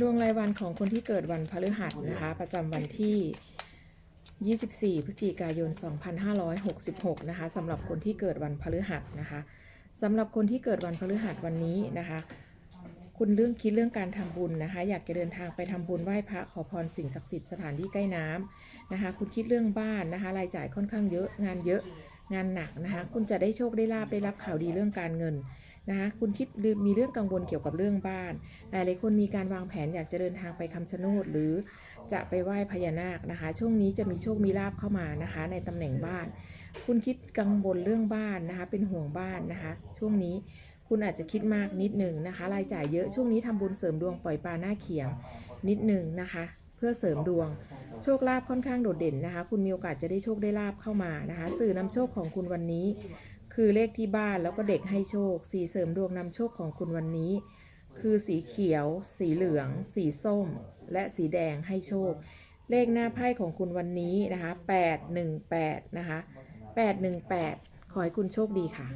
ดวงรายวันของคนที่เกิดวันพฤหัสนะคะ ประจำวันที่ 24 พฤศจิกายน 2566 นะคะสำหรับคนที่เกิดวันพฤหัสนะคะสำหรับคนที่เกิดวันพฤหัสวันนี้นะคะ คุณเรื่องคิดเรื่องการทำบุญนะคะ อยากจะเดินทางไปทำบุญไหว้พระขอพรสิ่งศักดิ์สิทธิ์สถานที่ใกล้น้ำนะคะ คุณคิดเรื่องบ้านนะคะ รายจ่ายค่อนข้างเยอะงานเยอะงานหนักนะคะ คุณจะได้โชคได้ลาบได้รับข่าวดีเรื่องการเงิน นะคะคุณคิดมีเรื่องกังวลเกี่ยวกับเรื่องบ้าน หลายๆคนมีการวางแผนอยากจะเดินทางไปคำชะโนดหรือจะไปไหว้พญานาคนะคะ ช่วงนี้จะมีโชคมีลาบเข้ามานะคะ ในตำแหน่งบ้าน คุณคิดกังวลเรื่องบ้านนะคะ เป็นห่วงบ้านนะคะ ช่วงนี้คุณอาจจะคิดมากนิดหนึ่งนะคะ รายจ่ายเยอะช่วงนี้ทำบุญเสริมดวงปล่อยปลาหน้าเขียงนิดหนึ่งนะคะ เพื่อเสริมดวง โชคลาภค่อนข้างโดดเด่นนะคะ คุณมีโอกาสจะได้โชคได้ลาบเข้ามานะคะ สื่อนำโชคของคุณวันนี้ คือเลขที่บ้านแล้วก็เด็กให้โชค สีเสริมดวงนำโชคของคุณวันนี้ คือสีเขียว สีเหลือง สีส้ม และสีแดงให้โชค เลขหน้าไพ่ของคุณวันนี้นะคะ818นะคะ818 ขอให้คุณโชคดีค่ะ